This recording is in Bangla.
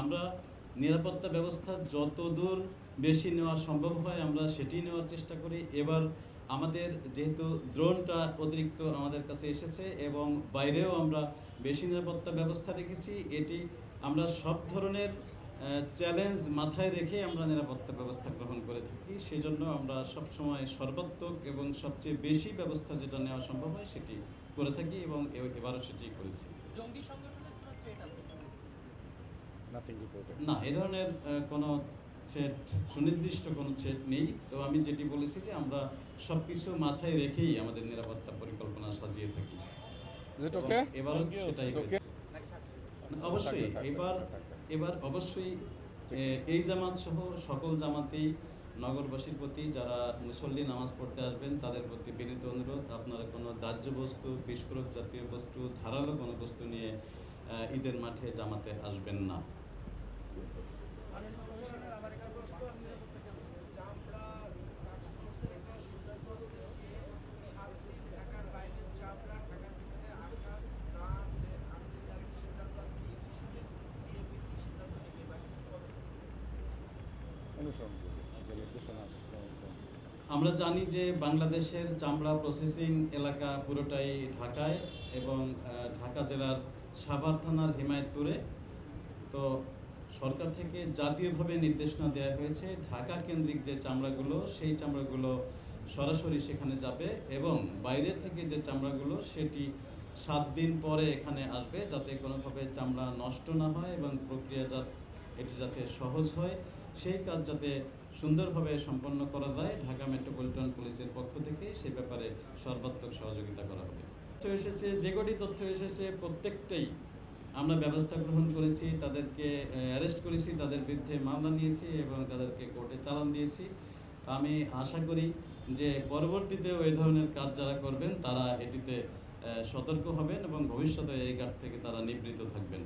আমরা নিরাপত্তা ব্যবস্থা যতদূর বেশি নেওয়া সম্ভব হয়, আমরা সেটি নেওয়ার চেষ্টা করি। এবার আমাদের যেহেতু ড্রোনটা অতিরিক্ত আমাদের কাছে এসেছে এবং বাইরেও আমরা বেশি নিরাপত্তা ব্যবস্থা রেখেছি, এটি আমরা সব ধরনের চ্যালেঞ্জ মাথায় রেখে আমরা নিরাপত্তা ব্যবস্থা গ্রহণ করে থাকি। সেই জন্য আমরা সবসময় সর্বাত্মক এবং সবচেয়ে বেশি ব্যবস্থা যেটা নেওয়া সম্ভব হয়, সেটি করে থাকি এবং এবারও সেটি করেছি। জঙ্গি সংগঠনের নাথিং রিপোর্টেড না এ ধরনের কোনো থ্রেট সুনির্দিষ্ট কোনো থ্রেট নেই। তো আমি যেটি বলেছি যে আমরা সব কিছু মাথায় রেখেই আমাদের নিরাপত্তা পরিকল্পনা সাজিয়ে থাকি। এবারও সেটাই অবশ্যই এবার এবার অবশ্যই এই জামাত সহ সকল জামাতেই নগরবাসীর প্রতি যারা মুসল্লি নামাজ পড়তে আসবেন তাদের প্রতি বিনীত অনুরোধ। আপনারা কোনো দাহ্য বস্তু বিস্ফোরক জাতীয় বস্তু ধারালো কোনো বস্তু নিয়ে আহ, ঈদের মাঠে জামাতে আসবেন না। করবে। আমরা জানি যে বাংলাদেশের চামড়া প্রসেসিং এলাকা পুরোটাই ঢাকায় এবং ঢাকা জেলার সাভার থানার হিমায়তপুরে তো সরকার থেকে জাতীয়ভাবে নির্দেশনা দেওয়া হয়েছে। ঢাকা কেন্দ্রিক যে চামড়াগুলো, সেই চামড়াগুলো সরাসরি সেখানে যাবে এবং বাইরের থেকে যে চামড়াগুলো, সেটি সাত দিন পরে এখানে আসবে যাতে কোনোভাবে চামড়া নষ্ট না হয় এবং প্রক্রিয়াজাত এটি যাতে সহজ হয়। সেই কাজ যাতে সুন্দরভাবে সম্পন্ন করা যায়, ঢাকা মেট্রোপলিটন পুলিশের পক্ষ থেকে সে ব্যাপারে সর্বাত্মক সহযোগিতা করা হবে। তথ্য এসেছে, যে কটি তথ্য এসেছে, প্রত্যেকটাই আমরা ব্যবস্থা গ্রহণ করেছি, তাদেরকে অ্যারেস্ট করেছি, তাদের বিরুদ্ধে মামলা নিয়েছি এবং তাদেরকে কোর্টে চালান দিয়েছি। আমি আশা করি যে পরবর্তীতেও ওই ধরনের কাজ যারা করবেন, তারা এটিতে সতর্ক হবেন এবং ভবিষ্যতে এই ঘাট থেকে তারা নিবৃত থাকবেন।